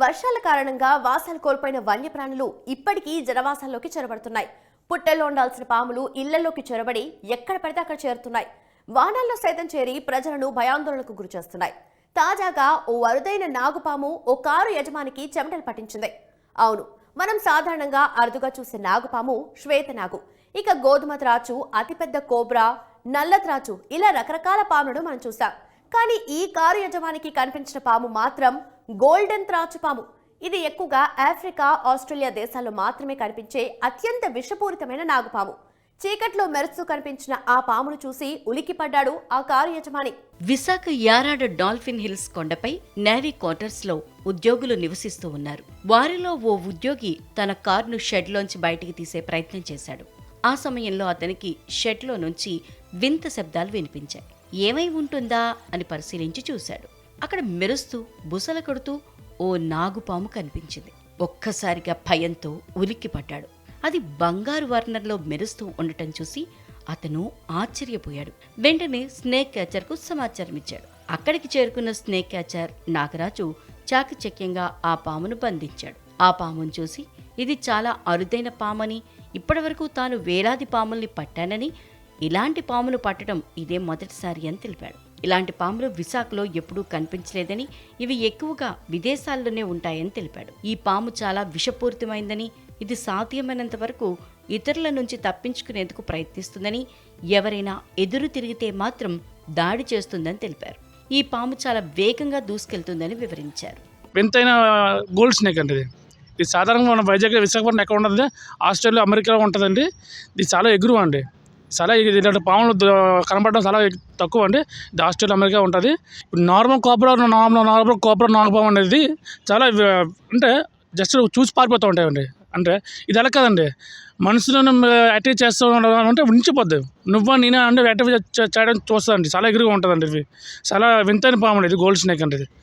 వర్షాల కారణంగా వాసాలు కోల్పోయిన వన్యప్రాణులు ఇప్పటికీ జనవాసాల్లోకి చొరబడుతున్నాయి. పుట్టెల్లో ఉండాల్సిన పాములు ఇళ్ళలోకి చొరబడి ఎక్కడ పడితే అక్కడ చేరుతున్నాయి. వాహనాల్లో సైతం చేరి ప్రజలను భయాందోళనకు గురిచేస్తున్నాయి తాజాగా ఓ అరుదైన నాగుపాము ఓ కారు యజమానికి చెమటలు పట్టించింది. అవును మనం సాధారణంగా అరుదుగా చూసే నాగుపాము శ్వేతనాగు ఇక గోధుమ త్రాచు అతిపెద్ద కోబ్రా నల్ల త్రాచు ఇలా రకరకాల పాములను మనం చూసాం. కానీ ఈ కారు యజమానికి కనిపించిన పాము మాత్రం గోల్డెన్ త్రాచు పాము ఇది ఎక్కువగా ఆఫ్రికా ఆస్ట్రేలియా దేశాల్లో మాత్రమే కనిపించే అత్యంత విషపూరితమైన నాగుపాము. చీకట్లో మెరుస్తూ కనిపించిన ఆ పామును చూసి ఉలికిపడ్డాడు ఆ కారు యజమాని విశాఖ యారాడ డాల్ఫిన్ హిల్స్ కొండపై నేవీ క్వార్టర్స్లో ఉద్యోగులు నివసిస్తూ ఉన్నారు. వారిలో ఓ ఉద్యోగి తన కారును షెడ్లోంచి బయటికి తీసే ప్రయత్నం చేశాడు. ఆ సమయంలో అతనికి షెడ్లో నుంచి వింత శబ్దాలు వినిపించాయి. ఏమై ఉంటుందా అని పరిశీలించి చూశాడు. అక్కడ మెరుస్తూ బుసల కొడుతూ ఓ నాగుపాము కనిపించింది. ఒక్కసారిగా భయంతో ఉలిక్కిపడ్డాడు అది బంగారు వర్ణంలో మెరుస్తూ ఉండటం చూసి అతను ఆశ్చర్యపోయాడు. వెంటనే స్నేక్ క్యాచర్కు సమాచారం ఇచ్చాడు. అక్కడికి చేరుకున్న స్నేక్ క్యాచర్ నాగరాజు చాకచక్యంగా ఆ పామును బంధించాడు. ఆ పామును చూసి ఇది చాలా అరుదైన పామని ఇప్పటివరకు తాను వేలాది పాముల్ని పట్టానని ఇలాంటి పాములు పట్టడం ఇదే మొదటిసారి అని తెలిపాడు. ఇలాంటి పాములు విశాఖలో ఎప్పుడూ కనిపించలేదని ఇవి ఎక్కువగా విదేశాల్లోనే ఉంటాయని తెలిపాడు. ఈ పాము చాలా విషపూరితమైందని ఇది సాధ్యమైనంత వరకు ఇతరుల నుంచి తప్పించుకునేందుకు ప్రయత్నిస్తుందని ఎవరైనా ఎదురు తిరిగితే మాత్రం దాడి చేస్తుందని తెలిపారు. ఈ పాము చాలా వేగంగా దూసుకెళ్తుందని వివరించారు. వింతైన గోల్డ్ స్నేక్ అండి ఇది. సాధారణంగా మన వైజాగ్ విశాఖపట్నం ఎక్కడ ఉంటుంది ఆస్ట్రేలియా అమెరికాలో ఉంటుందండి. ఇది చాలా ఎగురు అండి చాలా ఇలాంటి పాములు కనపడడం చాలా తక్కువ అండి. ఇది ఆస్ట్రేలియా అమెరికా ఉంటుంది. ఇప్పుడు normal cobra normal normal cobra నాగపాము అనేది చాలా అంటే జస్ట్ చూసి పారిపోతూ ఉంటాయండి. అంటే ఇది ఎలా కదండి. మనుషులను అటాక్ చేస్తూ ఉండడం అంటే ఉంచిపోద్ది నువ్వు నేనే అంటే అటాక్ చేయడం చూస్తుందండి. చాలా ఎగురుగా ఉంటుందండి ఇది చాలా వింతైన పాము అండి ఇది గోల్డ్ స్నేక్ అంటే ఇది.